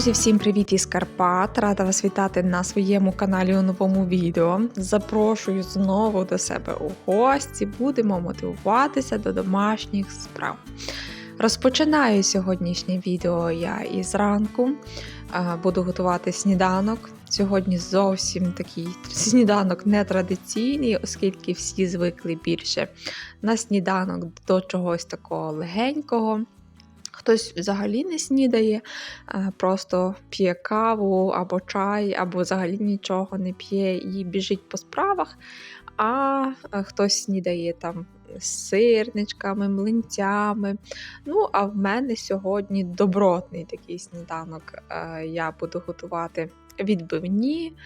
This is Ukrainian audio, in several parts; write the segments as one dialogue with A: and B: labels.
A: Друзі, всім привіт із Карпат! Рада вас вітати на своєму каналі у новому відео. Запрошую знову до себе у гості. Будемо мотивуватися до домашніх справ. Розпочинаю сьогоднішнє відео я із ранку. Буду готувати сніданок. Сьогодні зовсім такий сніданок нетрадиційний, оскільки всі звикли більше на сніданок до чогось такого легенького. Хтось взагалі не снідає, е, просто п'є каву або чай, або взагалі нічого не п'є і біжить по справах. А е, хтось снідає там сирничками, млинцями. Ну, а в мене сьогодні добротний такий сніданок. Е, Я буду готувати відбивні.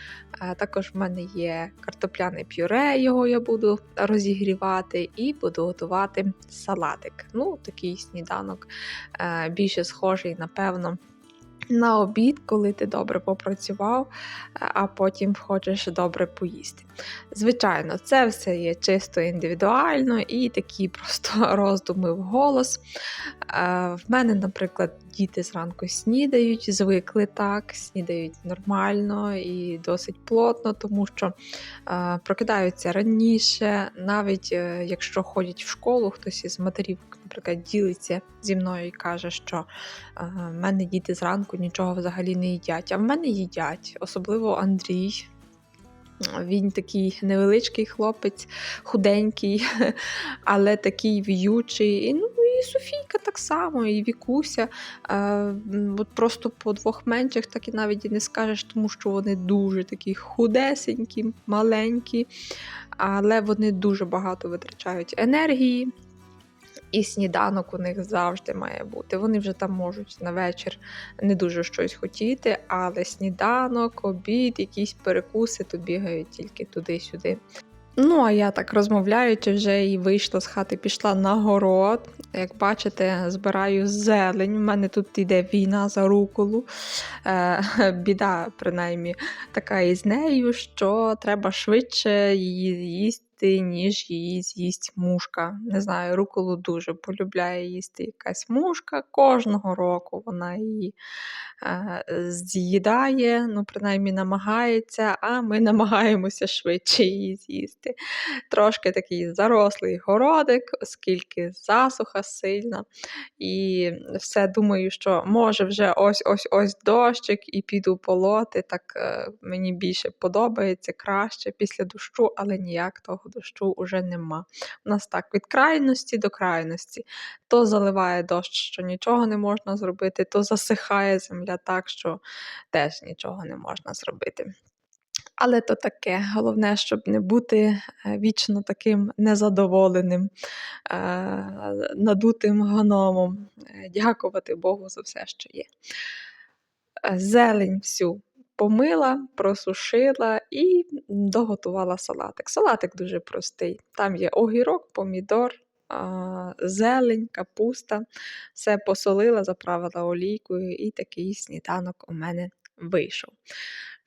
A: Е, Також в мене є картопляне пюре, його я буду розігрівати, і буду готувати салатик. Ну, такий сніданок е, більше схожий, напевно. На обід, коли ти добре попрацював, е, а потім хочеш добре поїсти. Звичайно, це все є чисто індивідуально і такі просто роздуми в голос. В мене, наприклад, діти зранку снідають, звикли так, снідають нормально і досить плотно, тому що е, прокидаються раніше, навіть е, якщо ходять в школу, хтось із матерів, наприклад, ділиться зі мною і каже, що е, в мене діти зранку нічого взагалі не їдять. А в мене їдять, особливо Андрій. Він такий невеличкий хлопець, худенький, але такий в'ючий. І, Ну Софійка так само, і Вікуся. Е, От просто по двох менших так і навіть і не скажеш, тому що вони дуже такі худесенькі, маленькі, але вони дуже багато витрачають енергії. І сніданок у них завжди має бути. Вони вже там можуть на вечір не дуже щось хотіти, але сніданок, обід, якісь перекуси, то бігають тільки туди-сюди. Ну, а я так розмовляючи, вже і вийшла з хати, пішла на город. Як бачите, збираю зелень. У мене тут йде війна за руколу. Е, біда, принаймні, така із нею, що треба швидше її їсти, ніж її з'їсть мушка. Не знаю, руколу дуже полюбляє їсти якась мушка. Кожного року вона її е, з'їдає, ну, принаймні намагається, а ми намагаємося швидше її з'їсти. Трошки такий зарослий городик, оскільки засуха сильна. І все думаю, що може вже ось-ось-ось дощик і піду полоти. Так е, мені більше подобається, краще після дощу, але ніяк того дощу вже нема. У нас так від крайності до крайності. То заливає дощ, що нічого не можна зробити, то засихає земля так, що теж нічого не можна зробити. Але то таке, головне, щоб не бути е, вічно таким незадоволеним, е, надутим гномом. Е, Дякувати Богу за все, що є. Зелень всю помила, просушила і доготувала салатик. Салатик дуже простий. Там є огірок, помідор, зелень, капуста. Все посолила, заправила олійкою, і такий сніданок у мене вийшов.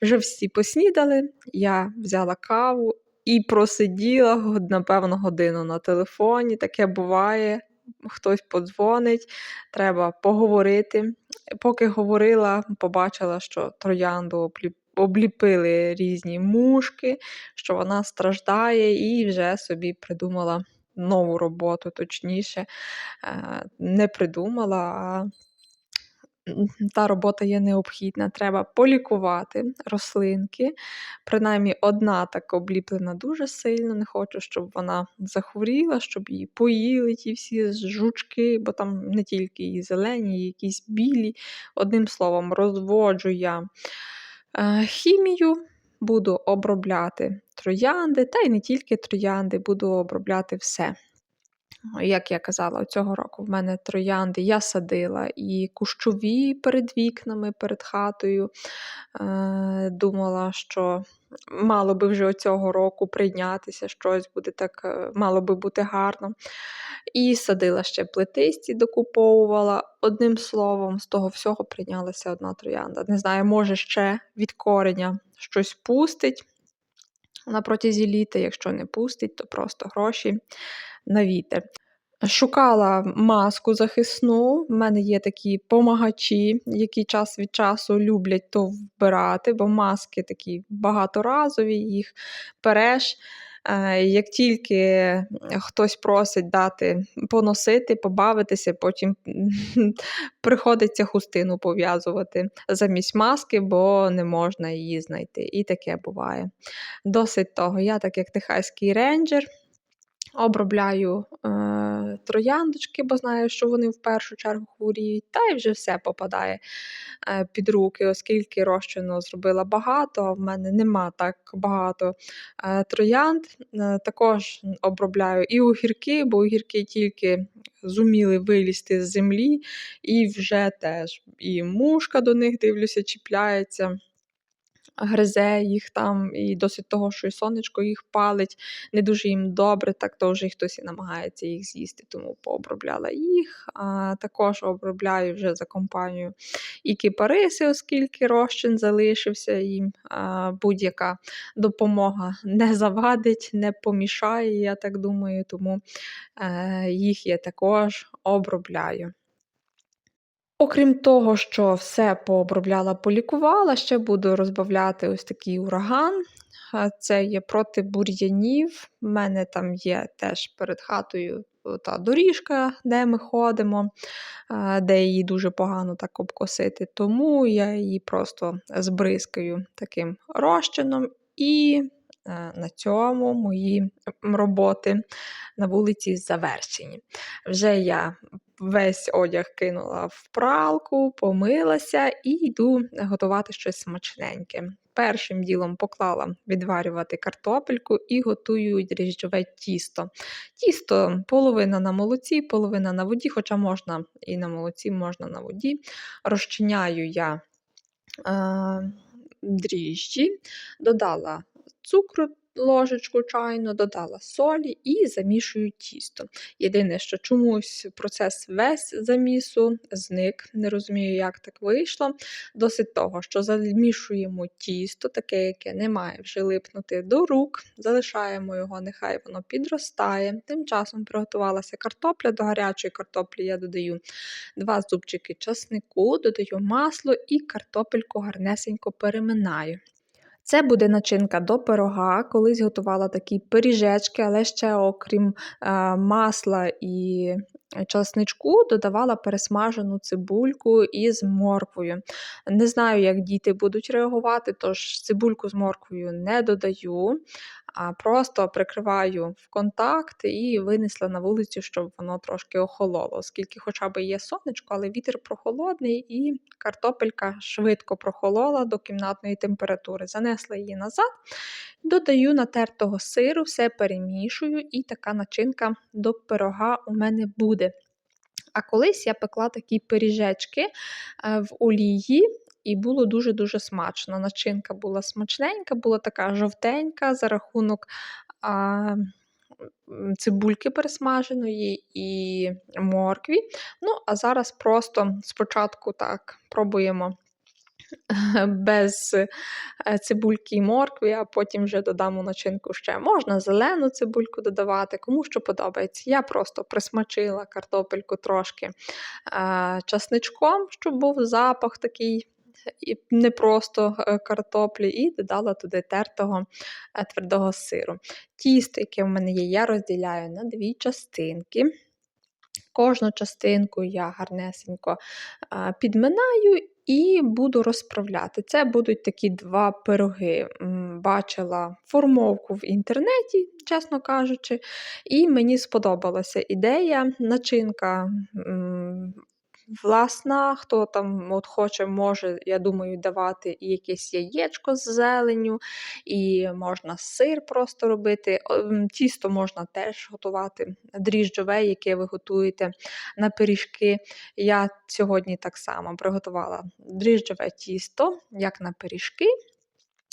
A: Вже всі поснідали, я взяла каву і просиділа, напевно, годину на телефоні. Таке буває. Хтось подзвонить, треба поговорити. Поки говорила, побачила, що троянду обліпили різні мушки, що вона страждає, і вже собі придумала нову роботу, точніше, е, не придумала, а та робота є необхідна. Треба полікувати рослинки. Принаймні, одна так обліплена дуже сильно. Не хочу, щоб вона захворіла, щоб її поїли ті всі жучки, бо там не тільки і зелені, і якісь білі. Одним словом, розводжу я е, хімію. Буду обробляти троянди, та й не тільки троянди, буду обробляти все. Як я казала, цього року в мене троянди я садила і кущові перед вікнами, перед хатою. Е, Думала, що мало би вже цього року прийнятися, щось буде так, е, мало би бути гарно. І садила ще плетисті, докуповувала. Одним словом, з того всього прийнялася одна троянда. Не знаю, може ще від кореня щось пустить на протязі літа. Якщо не пустить, то просто гроші на вітер. Шукала маску захисну. В мене є такі помагачі, які час від часу люблять то вбирати, бо маски такі багаторазові, їх переш. Е, Як тільки хтось просить дати поносити, побавитися, потім приходиться хустину пов'язувати замість маски, бо не можна її знайти. І таке буває. Досить того, я, так як техаський рейнджер, обробляю е, трояндочки, бо знаю, що вони в першу чергу хворіють, та й вже все попадає е, під руки, оскільки розчину зробила багато, а в мене нема так багато е, троянд. Е, також обробляю і огірки, бо огірки тільки зуміли вилізти з землі, і вже теж і мушка до них дивлюся, чіпляється гризе їх там, і досить того, що і сонечко їх палить, не дуже їм добре, так то вже хтось і намагається їх з'їсти, тому пообробляла їх. А Також обробляю вже за компанію і кипариси, оскільки розчин залишився, їм будь-яка допомога не завадить, не помішає, я так думаю, тому е, їх я також обробляю. Окрім того, що все пообробляла, полікувала, ще буду розбавляти ось такий ураган. Це є проти бур'янів. У мене там є теж перед хатою та доріжка, де ми ходимо, де її дуже погано так обкосити. Тому я її просто збризкаю таким розчином і Е, на цьому мої роботи на вулиці завершені. Вже я весь одяг кинула в пралку, помилася і йду готувати щось смачненьке. Першим ділом поклала відварювати картопельку і готую дріжджове тісто. Тісто половина на молоці, половина на воді, хоча можна і на молоці, можна на воді. Розчиняю я е, дріжджі, додала цукру ложечку чайну, додала солі і замішую тісто. Єдине, що чомусь процес весь замісу зник, не розумію, як так вийшло. Досить того, що замішуємо тісто, таке, яке не має вже липнути до рук, залишаємо його, нехай воно підростає. Тим часом приготувалася картопля. До гарячої картоплі я додаю два зубчики часнику, додаю масло і картопельку гарнесенько переминаю. Це буде начинка до пирога. Колись готувала такі пиріжечки, але ще, окрім е, масла і часничку, додавала пересмажену цибульку із морквою. Не знаю, як діти будуть реагувати, тож цибульку з морквою не додаю а просто прикриваю в контакт і винесла на вулицю, щоб воно трошки охололо, оскільки хоча б є сонечко, але вітер прохолодний, і картопелька швидко прохолола до кімнатної температури. Занесла її назад, додаю натертого сиру, все перемішую, і така начинка до пирога у мене буде. А колись я пекла такі пиріжечки е, в олії і було дуже-дуже смачно. Начинка була смачненька, була така жовтенька за рахунок а, цибульки пересмаженої і моркві. Ну, а зараз просто спочатку так пробуємо. Без е, цибульки і моркви, а потім вже додамо начинку ще. Можна зелену цибульку додавати, кому що подобається. Я просто присмачила картопельку трошки а, часничком, щоб був запах такий і не просто е, картоплі, і додала туди тертого е, твердого сиру. Тісто, яке в мене є, я розділяю на дві частинки. Кожну частинку я гарнесенько е, підминаю і буду розправляти. Це будуть такі два пироги. Бачила формовку в інтернеті, чесно кажучи, і мені сподобалася ідея. Начинка власна, хто там от хоче, може, я думаю, давати і якесь яєчко з зеленю, і можна сир просто робити. Тісто можна теж готувати, дріжджове, яке ви готуєте на пиріжки. Я сьогодні так само приготувала дріжджове тісто, як на пиріжки.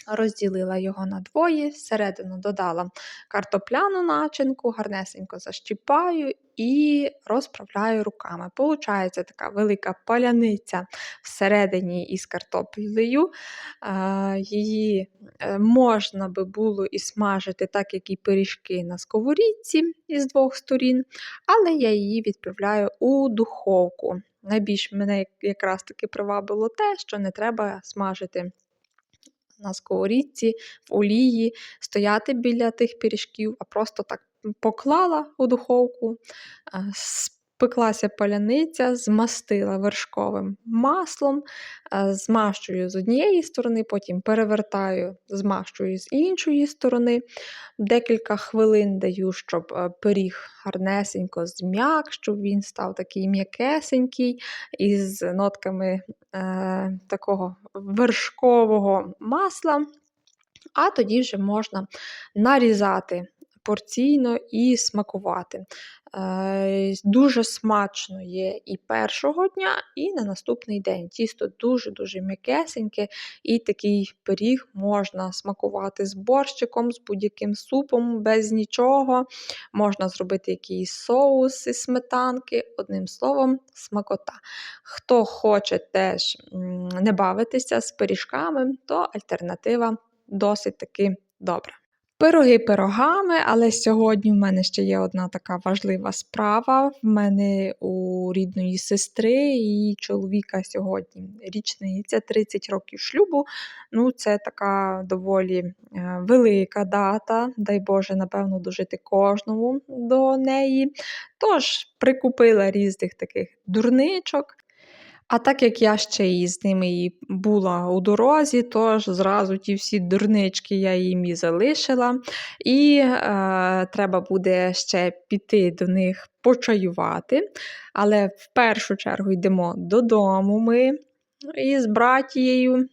A: Розділила його на двоє, всередину додала картопляну начинку, гарнесенько защіпаю і розправляю руками. Получається така велика паляниця всередині із картоплею. Е, Її е, можна би було і смажити, так як і пиріжки на сковорідці із двох сторін, але я її відправляю у духовку. Найбільш мене якраз таки привабило те, що не треба смажити на сковорідці, в олії, стояти біля тих пиріжків, а просто так поклала у духовку, спеклася паляниця, змастила вершковим маслом, е, змащую з однієї сторони, потім перевертаю, змащую з іншої сторони. Декілька хвилин даю, щоб е, пиріг гарнесенько зм'як, щоб він став такий м'якесенький, із нотками е, такого вершкового масла, а тоді вже можна нарізати порційно і смакувати. Е, Дуже смачно є і першого дня, і на наступний день. Тісто дуже-дуже м'якесеньке, і такий пиріг можна смакувати з борщиком, з будь-яким супом, без нічого. Можна зробити якийсь соус із сметанки, одним словом, смакота. Хто хоче теж не бавитися з пиріжками, то альтернатива досить таки добра. Пироги пирогами, але сьогодні в мене ще є одна така важлива справа. В мене у рідної сестри і чоловіка сьогодні річниця 30 років шлюбу. Ну, це така доволі е, велика дата. Дай Боже, напевно, дожити кожному до неї. Тож прикупила різних таких дурничок. А так як я ще і з ними і була у дорозі, тож зразу ті всі дурнички я їм і залишила. І е, треба буде ще піти до них почаювати. Але в першу чергу йдемо додому ми із братією.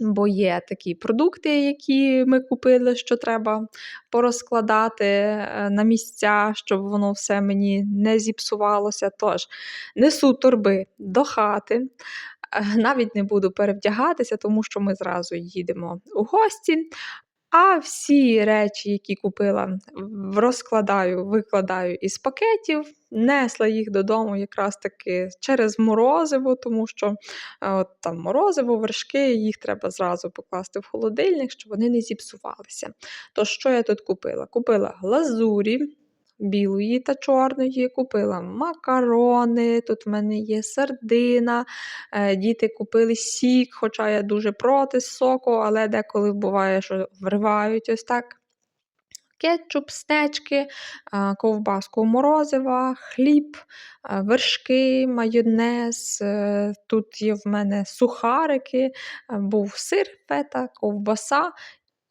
A: Бо є такі продукти, які ми купили, що треба порозкладати е, на місця, щоб воно все мені не зіпсувалося. Тож несу торби до хати. Е, Навіть не буду перевдягатися, тому що ми зразу їдемо у гості. А всі речі, які купила, розкладаю, викладаю із пакетів, несла їх додому якраз таки через морозиво, тому що от там морозиво, вершки, їх треба зразу покласти в холодильник, щоб вони не зіпсувалися. То що я тут купила? Купила глазурі. Білої та чорної купила макарони, тут в мене є сардина, е, діти купили сік, хоча я дуже проти соку, але деколи буває, що вривають ось так. Кетчуп, стечки, ковбаску морозива, хліб, вершки, майонез. е, Тут є в мене сухарики, був сир, фета, ковбаса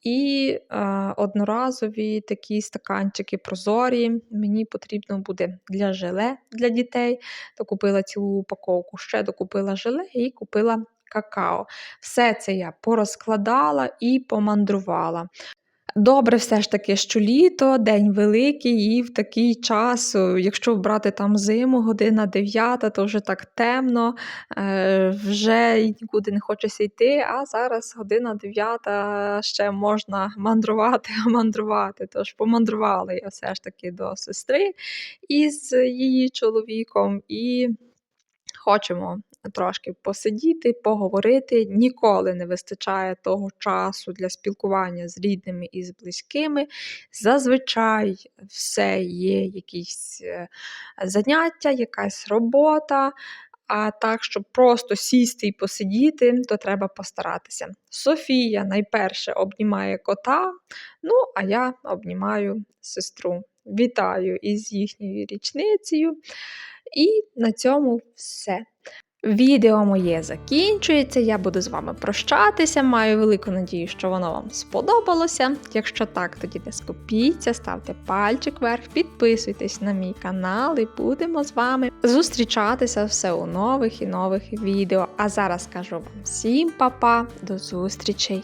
A: і е, одноразові такі стаканчики прозорі. Мені потрібно буде для желе для дітей. То купила цілу упаковку, ще докупила желе і купила какао. Все це я порозкладала і помандрувала. Добре, все ж таки, що літо, день великий, і в такий час, якщо брати там зиму, година 9, то вже так темно, е, вже нікуди не хочеться йти, а зараз година 9, ще можна мандрувати, а мандрувати. Тож помандрувала я все ж таки до сестри із її чоловіком і хочемо трошки посидіти, поговорити. Ніколи не вистачає того часу для спілкування з рідними і з близькими. Зазвичай все є якісь е, заняття, якась робота. А так, щоб просто сісти і посидіти, то треба постаратися. Софія найперше обнімає кота, ну а я обнімаю сестру. Вітаю із їхньою річницею. І на цьому все. Відео моє закінчується. Я буду з вами прощатися. Маю велику надію, що воно вам сподобалося. Якщо так, тоді не скупіться, ставте пальчик вверх, підписуйтесь на мій канал і будемо з вами зустрічатися все у нових і нових відео. А зараз кажу вам всім па-па, до зустрічей!